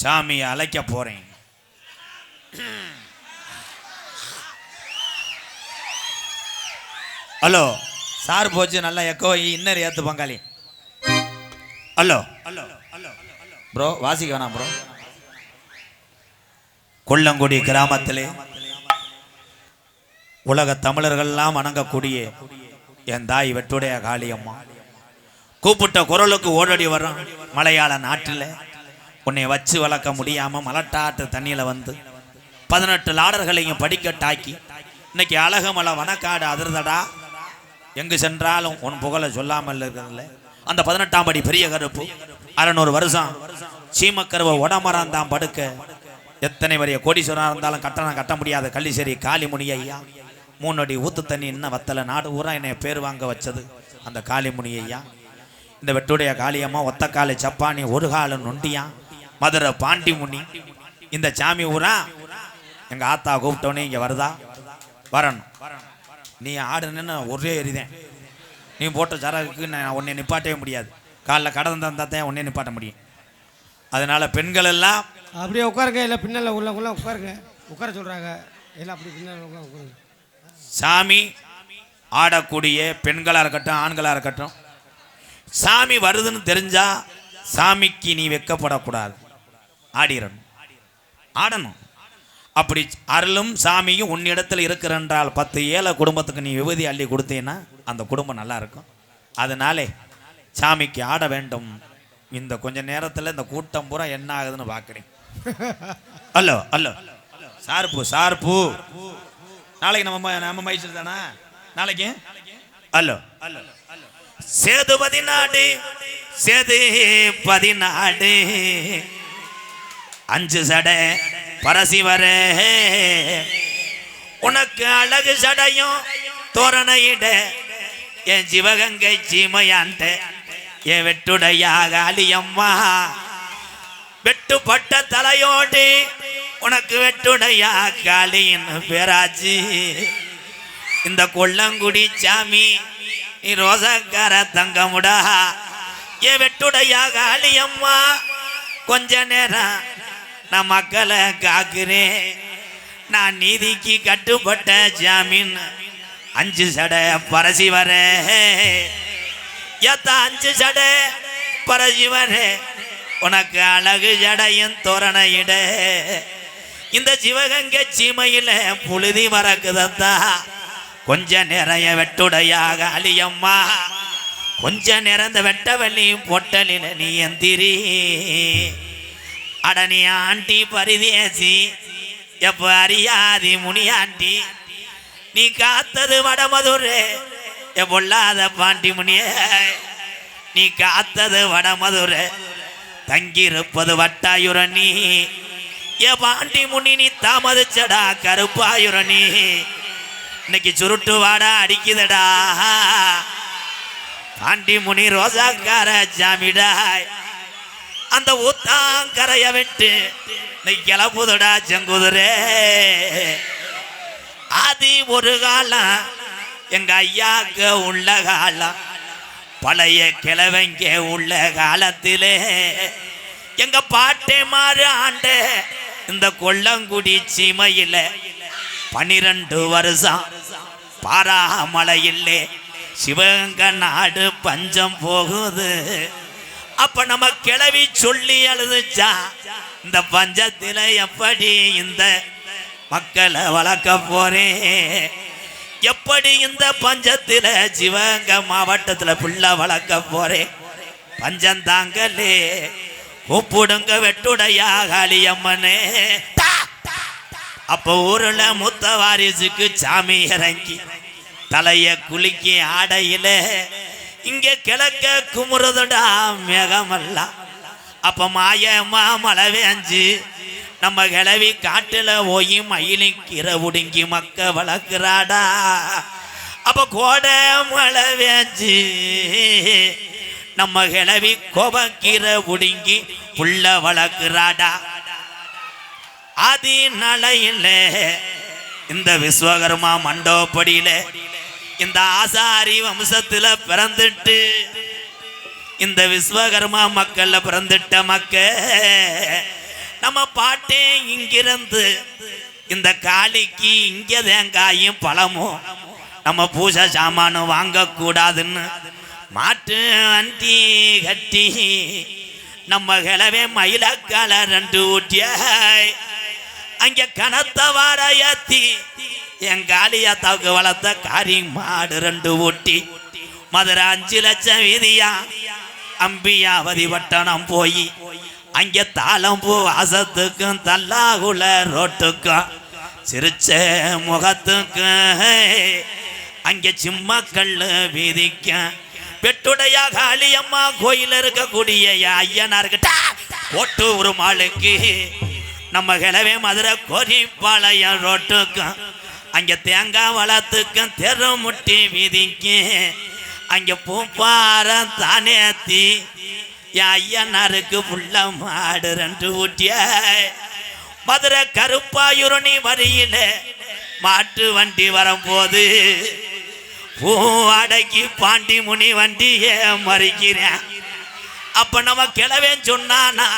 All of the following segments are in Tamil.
சாமியை அழைக்க போகிறேன் ஹலோ சார் போச்சு நல்லா எக்கோ இன்னர் ஏத்து பங்காளி. ஹலோ ஹலோ ஹலோ ப்ரோ வாசிக்க வேணாம் ப்ரோ கொல்லங்குடி கிராமத்திலே உலக தமிழர்கள்லாம் வணங்கக்கூடிய என் தாய் வெட்டுடைய காளியம்மா. கூப்பிட்ட குரலுக்கு ஓடடி வர்றோம் மலையாள நாட்டில். உன்னை வச்சு வளர்க்க முடியாம மலட்டாட்டு தண்ணியில வந்து பதினெட்டு லாடர்களையும் படிக்கட்டாக்கி இன்னைக்கு அழகுமலை வனக்காடு அதிர்தடா எங்கு சென்றாலும் உன் புகழை சொல்லாமல் இருக்கிறதில்ல. அந்த பதினெட்டாம் படி பெரிய கருப்பு அறநூறு வருஷம். சீமக்கருவை உடமரம் தான் படுக்க. எத்தனை பெரிய கோடீஸ்வரனாக இருந்தாலும் கட்டணம் கட்ட முடியாத. கள்ளிசேரி காளிமுனி ஐயா. மூணு அடி ஊத்து தண்ணி இன்னும் வத்தல. நாடு ஊரா என்னை பேர் வாங்க வச்சது அந்த காளிமுனி ஐயா. இந்த வெட்டுடைய காளியம்மா ஒத்த சப்பானி ஒரு காலம் நொண்டியா மதுரை பாண்டி முனி இந்த சாமி ஊரா? எங்க ஆத்தா கூப்பிட்டோன்னே இங்க வருதா? வரணும். நீ ஆடுனேன்னு ஒரே எரிதேன் நீ போட்ட சரகுக்கு நான் உன்னை நிப்பாட்டவே முடியாது. காலைல கடன் தந்தா தான் உன்னை நிப்பாட்ட முடியும். அதனால பெண்கள் எல்லாம் அப்படியே உட்காருங்க. இல்லை பின்னால் உள்ள உள்ள உட்காருங்க. உட்கார சொல்கிறாங்க எல்லாம் அப்படி பின்னால் உட்காரு உட்காருங்க. சாமி ஆடக்கூடிய பெண்களாக இருக்கட்டும் ஆண்களாக இருக்கட்டும் சாமி வருதுன்னு தெரிஞ்சா சாமிக்கு நீ வெக்கப்படக்கூடாது. ஆடிடணும் ஆடணும். அப்படி அருளும் சாமியும் உன்னிடத்தில் இருக்கிறென்றால் பத்து ஏழை குடும்பத்துக்கு நீ விபதி அள்ளி கொடுத்தீன்னா அந்த குடும்பம் நல்லா இருக்கும். அதனாலே சாமிக்கு ஆட வேண்டும். இந்த கொஞ்ச நேரத்தில் இந்த கூட்டம் பூரா என்ன ஆகுதுன்னு பார்க்குறேன் ஹலோ ஹலோ. சார்பு சார்பு. நாளைக்கு நம்ம ம- நம்ம மைசூர் தானா? நாளைக்கு? Hello hello. சேது பதினாடு சேது பதினாடு. அஞ்சு சடை பரசிவரே உனக்கு அழகு சடையும் தோரணையிட என் சிவகங்கை சீமையாண்ட என் வெட்டுடையா காளியம்மா வெட்டுப்பட்ட தலையோடு உனக்கு வெட்டுடையா காளின்னு பேராச்சு. இந்த கொல்லங்குடி சாமி நீ ரோசக்கார தங்கமுடா. என் வெட்டுடையா காளியம்மா கொஞ்ச நேரம் நான் மக்களை காக்குறேன். நான் நீதிக்கு கட்டுப்பட்ட ஜாமீன். அஞ்சு சடை பரசி வர. ஏத்தா அஞ்சு சடை பரசி வர. உனக்கு அழகு ஜடையும் தோரணையிட இந்த சிவகங்கை சீமையில புழுதி மறக்குதத்தா. கொஞ்ச நிறைய வெட்டுடையாக அழியம்மா. கொஞ்ச நேரம் இந்த வெட்டவெளியும் பொட்டலில நீ எந்திரி. அடனி ஆண்டி பரிதேசி எப்ப அறியாதி முனியாண்டி. நீ காத்தது வடமதுரே எ பொல்லாத பாண்டி முனிய. நீ காத்தது வடமதுரை தங்கியிருப்பது வட்டாயுரணி ஏ பாண்டி முனி நீ தாமதிச்சடா கருப்பாயுரணி இன்னைக்கு சுருட்டு வாடா அடிக்குதடா. பாண்டி முனி ரோசாக்கார ஜாமிடாய். அந்த ஊத்தாங்கரைய விட்டு நீ கிளப்புதடா செங்குதிரே. ஆதி ஒரு காலம் எங்க ஐயாக்கு உள்ள காலம் பழைய கிழவங்க உள்ள காலத்திலே. எங்க பாட்டை மாறு ஆண்ட இந்த கொல்லங்குடி சீமையில பனிரெண்டு வருஷம் பாராமலையில்லே சிவங்க நாடு பஞ்சம் போகுது. அப்ப நம்ம கிளவி சொல்லி அழுதுச்சா? இந்த பஞ்சத்தில எப்படி இந்த மக்களை வளர்க்க போறேன் எப்படி இந்த பஞ்சத்தில சிவங்க மாவட்டத்துல புள்ள வளர்க்க போறேன் பஞ்சம் தாங்கலே. கூப்பிடுங்க வெட்டுடையா காளியம்மனே. அப்ப ஊருல முத்த வாரிசுக்கு சாமி இறங்கி தலைய குலுக்கி ஆடையில இங்கே கிழக்க குமுறதுடா மேகமெல்லாம் அப்ப மாயமா மழை வேஞ்சு நம்ம கிளவி காட்டுல போய் மயிலும் கீரை உடுங்கி மக்க வளர்க்குறாடா. அப்ப கோடை மழை வேஞ்சு நம்ம கிளவி கோபக்கீர உடுங்கி புள்ள வளர்க்குறாடா. ஆதி நலையில் இந்த விஸ்வகர்மா மண்டபப்படியில இந்த ஆசாரி வம்சத்துல பிறந்துட்டு இந்த விஸ்வகர்மா மக்கள்ல பிறந்துட்ட மக்க நம்ம பாட்டே இங்கிருந்து இந்த காளிக்கு இங்க தேங்காயும் பழமும் நம்ம பூஜை சாமானும் வாங்கக்கூடாதுன்னு மாட்டு வண்டி கட்டி நம்ம கிளவே மயிலக்கால ரெண்டு ஊட்டிய அங்க கனத்த வார ஏத்தி என் காளியாத்தாவுக்கு வளர்த்த காரி மாடு ரெண்டு ஊட்டி. மதுரை அஞ்சு லட்சம் வீதியா அம்பியாவதி பட்டணம் போய். அங்கே தாளம்பூ வாசத்துக்கும் தல்லாகுல ரோட்டுக்கும் சிரிச்ச முகத்துக்கும். அங்கே சிம்மக்கல்லு வீதிக்கும். பெட்டுடைய காளியம்மா கோயில் இருக்கக்கூடிய ஐயனார்கிட்ட போட்டு ஒரு மாளுக்கு நம்ம கிளவே மதுரை கோரிப்பாளையம் ரோட்டுக்கும். அங்கே தேங்காய் வளத்துக்கும் தெரு முட்டி வீதிக்கும். அங்கே பூப்பார தானேத்தி என் ஐயனாருக்கு புள்ள மாடு ரெண்டு ஊட்டிய. மதுரை கருப்பாயுரணி வரியில மாட்டு வண்டி வரும்போது பூ அடக்கி பாண்டி முனி வண்டியே மறிக்கிறேன். அப்ப நம்ம கிளவேன் சொன்னானா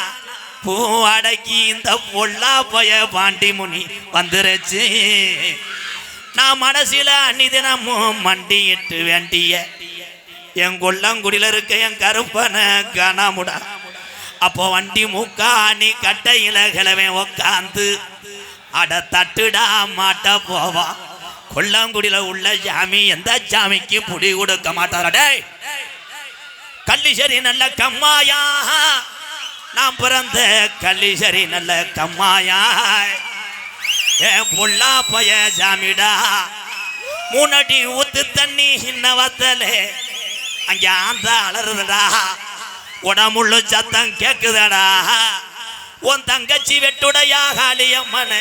பூ அடக்கி இந்த பொல்லா போய பாண்டி முனி வந்துருச்சு. நான் மனசில அன்னிதினமும் மண்டியிட்டு வேண்டிய என் கொல்லங்குடியில இருக்க என் கருப்பனை காணாமுடா அப்போ வண்டி மூக்காணி கட்டையில கிழமை உக்காந்து அட தட்டுடா மாட்ட போவான் கொல்லாங்குடியில உள்ள சாமி எந்த சாமிக்கு புடி கொடுக்க மாட்டாரடே கள்ளிசரி நல்ல கம்மாயா. நான் பிறந்த கள்ளிசரி நல்ல கம்மாயா ஏ புள்ளா பய சாமிடா மூணடி ஊத்து தண்ணி இன்ன வத்தலே. அங்க ஆந்த அலறுதடா. உடம்புள்ள சத்தம் கேக்குதடா. உன் தங்கச்சி வெட்டுடையா காளியம்மன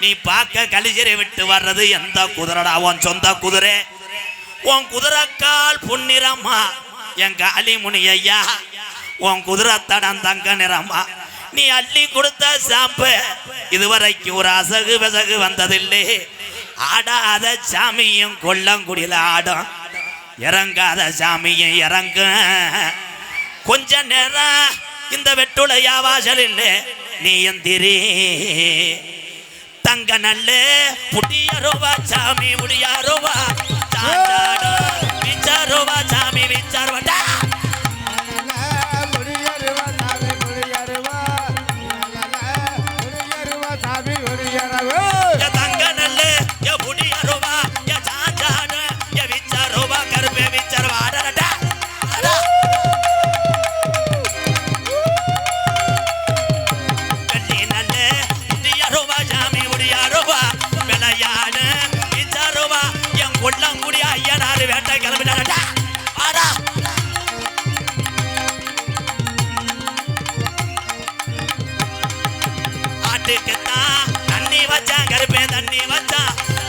நீ பார்க்க கலிஜரை விட்டு வர்றது எந்த குதிரடா? உன் சொந்த குதிரை. உன் குதிரைக்கால் புன்னிறம்மா என் காளி முனி ஐயா உன் குதிரை தடம் தங்க நிறமா? நீ அள்ளி கொடுத்த சாப்ப இதுவரைக்கும் ஒரு அசகு விசகு வந்ததில்லை. ஆடாத சாமியும் கொல்லங்குடியில் ஆடும். இறங்காத சாமியும் இறங்க கொஞ்ச நேரம் இந்த வெட்டுளையா இல்லை நீ எந்திரி. தங்க நல்ல புடியரோவா சாமி முடியாரோவா சாமி விச்சாரோவா என் கொல்லங்குடி ஐயனாரு வேட்டை கிளம்பிட்டாடா ஆடா ஆட்டுக்குத்தான் தண்ணி வச்சா கருப்பே தண்ணி வச்சா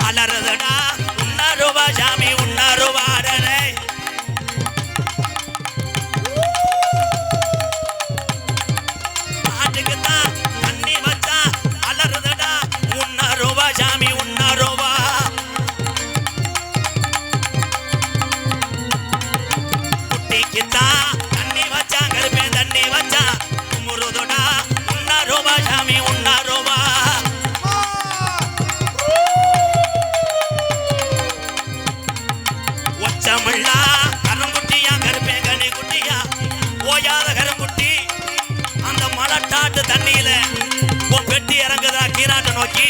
அலறுதடா. உன்னாருவா சாமி உன்னாருவா அடடே. ஆட்டுக்குத்தான் தண்ணி வச்சா அலறுதடா. உன்னாருவா சாமி உன்னாருவா மலட்டாட்டு உன் பெட்டி இறங்குதா? கீராட்ட நோக்கி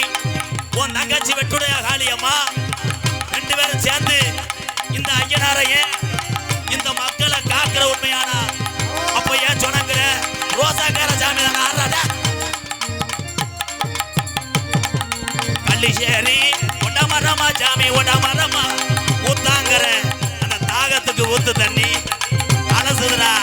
உன் தங்கச்சி வெட்டுடைய காளியம்மா ரெண்டு பேரும் சேர்ந்து இந்த ஐயனாரைய இந்த மக்களை காக்கிற உண்மையானா? அப்ப ஏன் சொன்னங்கிற? ரோசாக்கார சாமி தானே ஆடுறாடா கள்ளிசேரி உடமரமா சாமி உடமரமா ஊத்தாங்கற அந்த தாகத்துக்கு ஊத்து தண்ணி. அலசுதுடா.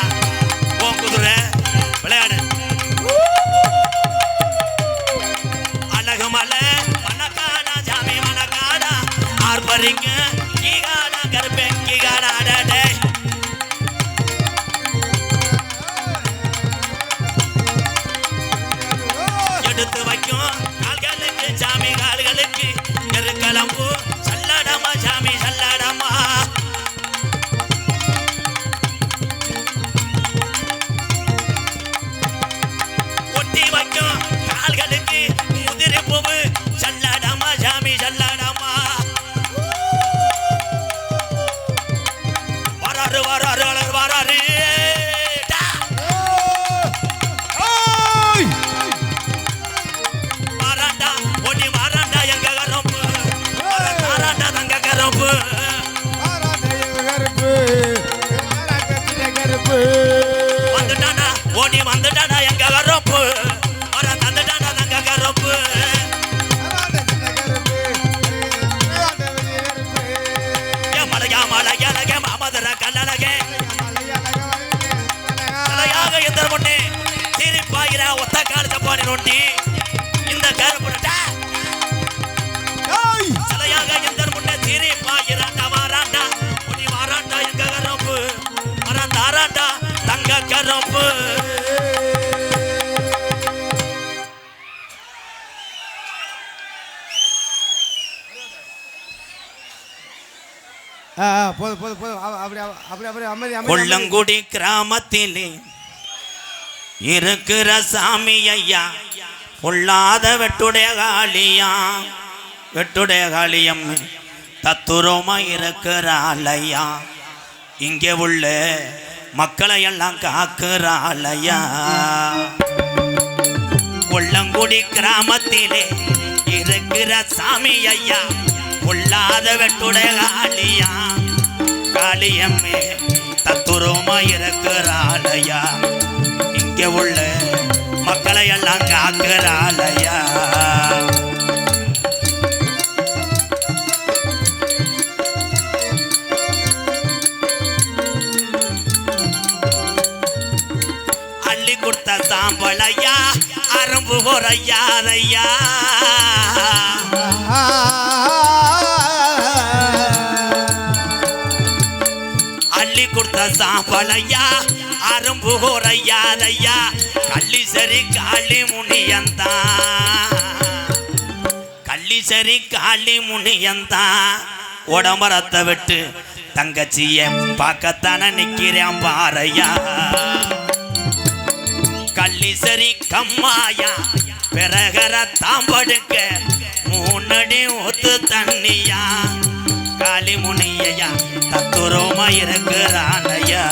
கருப்பு. கருப்பு வந்துட்டானா? ஓடி வந்துட்டானா எங்க கருப்பு? தந்துட்டானா தங்க கருப்பு? மலையா மலையா நகை மாமதுர கண்ணனகே மலையாக எந்த முன்னே சிரிப்பாயிரா ஒத்த காலத்தை பாடி நோண்டி. அமைதி, அமைதி கொள்ளங்குடி கிராமத்திலே இருக்கிற சாமி ஐயா பொல்லாத வெட்டுடைய காளியா வெட்டுடைய காளியம் தத்துரமா இருக்கிறாளையா இங்கே உள்ள மக்களை எல்லாம் காக்குறாளையா? கொள்ளங்குடி கிராமத்திலே இருக்கிற சாமி ஐயா கொள்ளாத வெட்டுடைய காளியா காளியம்மே தத்துரமா இருக்கிறாளையா? இங்கே உள்ள மக்களை எல்லாம் காக்கிறாளையா? சாம்பளையா அரும்பு குறையாதையா அள்ளி கொடுத்த சாம்பளையா அரும்பு குறையாதையா கள்ளி சரி காளி முனியந்தா. கள்ளி சரி காளி முனியந்தா. உடம்பரத்தை விட்டு தங்கச்சிய பார்க்கத்தானே நிக்கிறேன் பாறையா? கள்ளிசரி கம்மாயா பிறகர தாம்படுக்க மூணடி ஒத்து தண்ணியா. காளி முனியா தத்துரமா இருக்கிறானையா.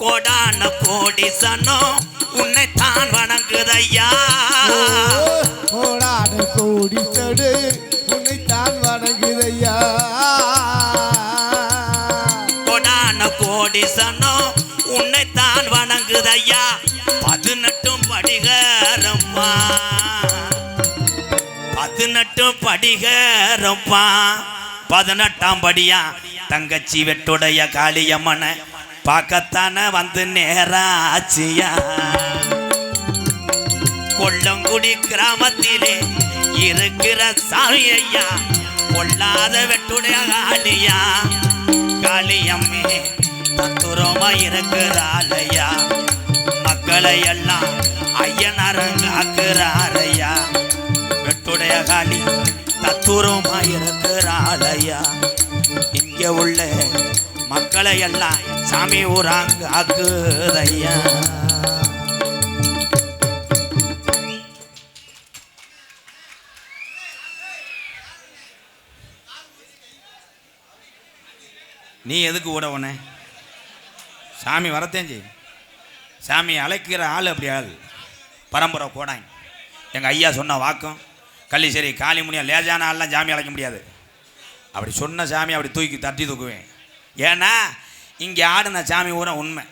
கோடான கோடி சனோ உன்னை தான் வணங்குதையா? கோடான கோடி சடு உன்னைத்தான் வணங்குதையா? கொடான கோடி சனோ உன்னைத்தான் வணங்குதையா? பதினெட்டும் படிகரம்மா. பதினெட்டும் படிகரம்மா பதினெட்டாம் படியா? தங்கச்சி வெட்டுடைய காளியம்மனை பார்க்கத்தானே வந்து நேராச்சியா? கொள்ளங்குடி கிராமத்திலே இருக்கிற சாமி ஐயா கொள்ளாத வெட்டுடைய காளியா காளியம்மே தத்துரமா இருக்கிறாளையா. மக்களை எல்லாம் ஐயனரங்காக்குறாரையா. வெட்டுடைய காளி தத்துரமா இருக்கிறாளையா. இங்க உள்ள மக்களை எல்லாம் சாமி ஊராங்க ஆக்குதையா நீ எதுக்கு ஓட உன சாமி வரத்தேன் செய் சாமி அழைக்கிற ஆள் அப்படி ஆள். பரம்பரை போடாங்க எங்கள் ஐயா சொன்ன வாக்கம் கள்ளிசேரி காளிமுனியா லேஜான ஆள்லாம் சாமி அழைக்க முடியாது. அப்படி சொன்ன சாமி அப்படி தூக்கி தட்டி தூக்குவேன். ஏன்னா இங்கே ஆடின சாமி ஊற உண்மை.